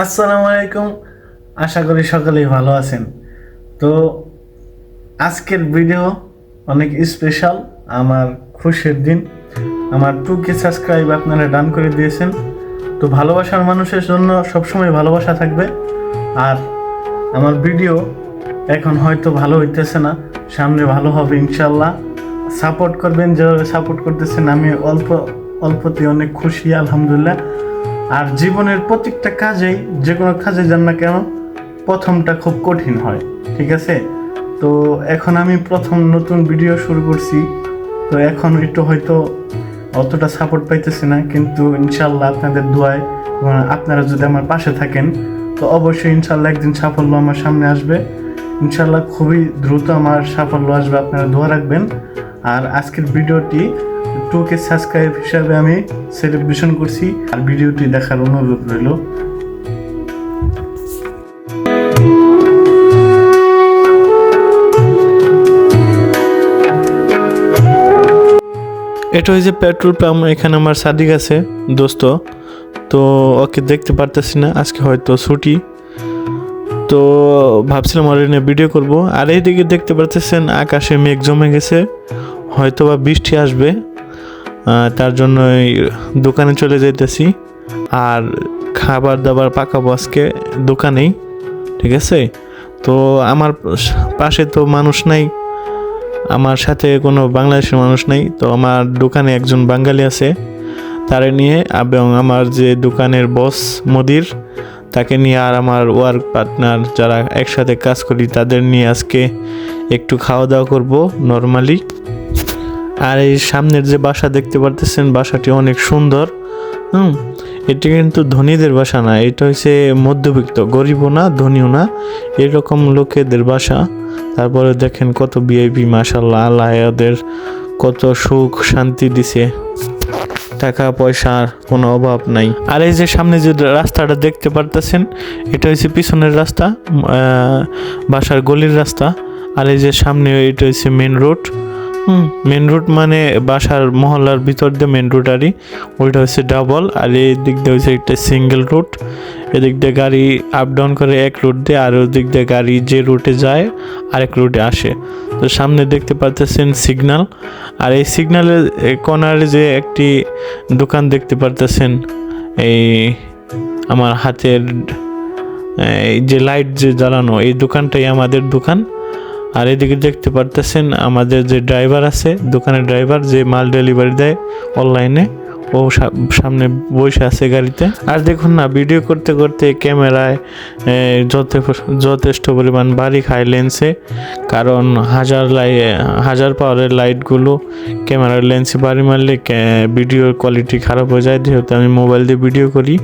আসসালামু আলাইকুম। আশা করি সকলেই ভালো আছেন। তো আজকের ভিডিও অনেক স্পেশাল আমার খুশির দিন। আমার টু কে সাবস্ক্রাইব আপনারা ডান করে দিয়েছেন। তো ভালোবাসার মানুষের জন্য সবসময় ভালোবাসা থাকবে। আর আমার ভিডিও এখন হয়তো ভালো হইতেছে না, সামনে ভালো হবে ইনশাল্লাহ। সাপোর্ট করবেন, যেভাবে সাপোর্ট করতেছেন, আমি অল্প অল্পতে অনেক খুশি, আলহামদুলিল্লাহ। আর জীবনের প্রত্যেকটা কাজেই, যে কোনো কাজে যান না কেন, প্রথমটা খুব কঠিন হয়, ঠিক আছে? তো এখন আমি প্রথম নতুন ভিডিও শুরু করছি, তো এখন একটু হয়তো অতটা সাপোর্ট পাইতেছি না, কিন্তু ইনশাল্লাহ আপনাদের দোয়ায় আপনারা যদি আমার পাশে থাকেন, তো অবশ্যই ইনশাল্লাহ একদিন সাফল্য আমার সামনে আসবে। ইনশাল্লাহ খুবই দ্রুত আমার সাফল্য আসবে, আপনারা দোয়া রাখবেন। আর আজকের ভিডিওটি টু কে সাবস্ক্রাইব হিসাবে আমি সেলিব্রেশন করছি। আর ভিডিওটি দেখার অনুরোধ রইল। এটা হয়েছে পেট্রোল পাম্প এখানে আমার সাদিক আছে, দোস্ত। তো ওকে দেখতে পারতেছি না, আজকে হয়তো ছুটি। তো ভাবছিলাম ওর নিয়ে ভিডিও করব। আর এইদিকে দেখতে পারতেছেন, আকাশে মেঘ জমে গেছে। হয়তো বা বৃষ্টি আসবে। তার জন্য দোকানে চলে যেতেছি আর খাবার দাবার পাকাবো আজকে দোকানেই, ঠিক আছে? তো আমার পাশে তো মানুষ নাই, আমার সাথে কোনো বাংলাদেশের মানুষ নেই, তো আমার দোকানে একজন বাঙালি আছে, তারে নিয়ে এবং আমার যে দোকানের বস মদির, তাকে নিয়ে আর আমার ওয়ার্ক পার্টনার যারা একসাথে কাজ করি, তাদের নিয়ে আজকে একটু খাওয়া দাওয়া করব নর্মালি আর এই সামনের যে বাসা দেখতে পারতেছেন, বাসাটি অনেক সুন্দর। হুম, এটি কিন্তু ধনীদের বাসা না, এটা হচ্ছে মধ্যবিত্ত, গরিবও না, ধনীও না, এরকম লোকেদের বাসা। তারপরে দেখেন কত বিআইপি মাসাল্লাহ আল্লাহ ওদের কত সুখ, শান্তি দিছে। টাকা, পয়সার কোনো অভাব নাই। আর এই যে সামনে যে রাস্তাটা দেখতে পারতেছেন, এটা হচ্ছে পিছনের রাস্তা বাসার গলির রাস্তা। আর এই যে সামনে এটা হচ্ছে মেন রোড হুম। মেন রুট মানে বাসার মহল্লার ভিতর দিয়ে মেন রুট আরই। ওইটা হচ্ছে ডাবল আর এই দিক দিয়ে হচ্ছে একটা সিঙ্গেল রুট এদিক দিয়ে গাড়ি আপ ডাউন করে এক রুট দিয়ে আর ওই দিক দিয়ে গাড়ি যে রুটে যায়, আরেক রুটে আসে। তো সামনে দেখতে পারতেছেন সিগনাল আর এই সিগন্যালের কর্নারে যে একটি দোকান দেখতে পারতেছেন, এই আমার হাতের, এই যে লাইট যে জ্বালানো, এই দোকানটাই আমাদের দোকান। আর এদিকে দেখতে পারতেছেন আমাদের যে ড্রাইভার আছে, দোকানের ড্রাইভার, যে মাল ডেলিভারি দেয় অনলাইনে, ও সামনে বসে আছে গাড়িতে। আর দেখুন না, ভিডিও করতে করতে ক্যামেরায় যথেষ্ট পরিমাণ বাড়ি খায় লেন্সে কারণ হাজার লাই হাজার পাওয়ারের লাইটগুলো ক্যামেরার লেন্সে বাড়ি মারলে ভিডিওর কোয়ালিটি খারাপ হয়ে যায়। যেহেতু আমি মোবাইল দিয়ে ভিডিও করি,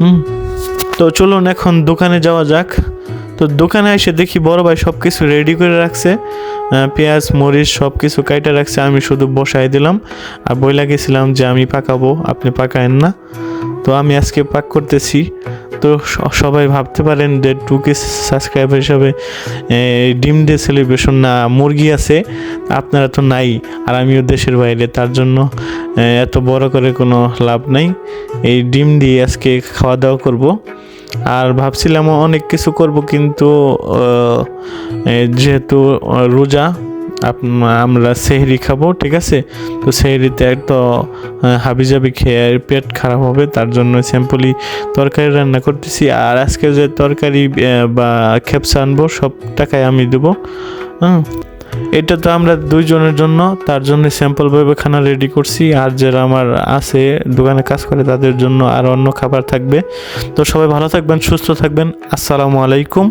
হুম। তো চলুন এখন দোকানে যাওয়া যাক। তো দোকানে এসে দেখি বড় ভাই সব কিছু রেডি করে রাখছে পেঁয়াজ, মরিচ সব কিছু কাইটা রাখছে, আমি শুধু বসাই দিলাম। আর বইলা গেছিলাম যে আমি পাকাবো, আপনি পাকায়েন না। তো আমি আজকে পাক করতেছি। তো সবাই ভাবতে পারেন যে টু কে সাবস্ক্রাইবার হিসাবে ডিম ডে সেলিব্রেশন না, মুরগি আছে, আপনারা তো নাই, আর আমিও দেশের বাইরে, তার জন্য এত বড় করে কোনো লাভ নাই। এই ডিম দিয়ে আজকে খাওয়া দাওয়া করব। আর ভাবছিলাম অনেক কিছু করব, কিন্তু যেহেতু রোজা আমরা সেহরি খাব, ঠিক আছে? তো সেহরিতে তো হাবিজাবি খেয়ে পেট খারাপ হবে, তার জন্য স্যাম্পলি তরকারি রান্না করতেছি। আর আজকে যে তরকারি বা খেপসা আনব, সব টাকায় আমি দেবো। হ্যাঁ এটা তো আমরা দুইজনের জন্য, তার জন্য স্যাম্পলভাবে খানা রেডি করছি। আর যারা আমার আছে, দোকানে কাজ করে, তাদের জন্য আর অন্য খাবার থাকবে। তো সবাই ভালো থাকবেন, সুস্থ থাকবেন। আসসালামু আলাইকুম।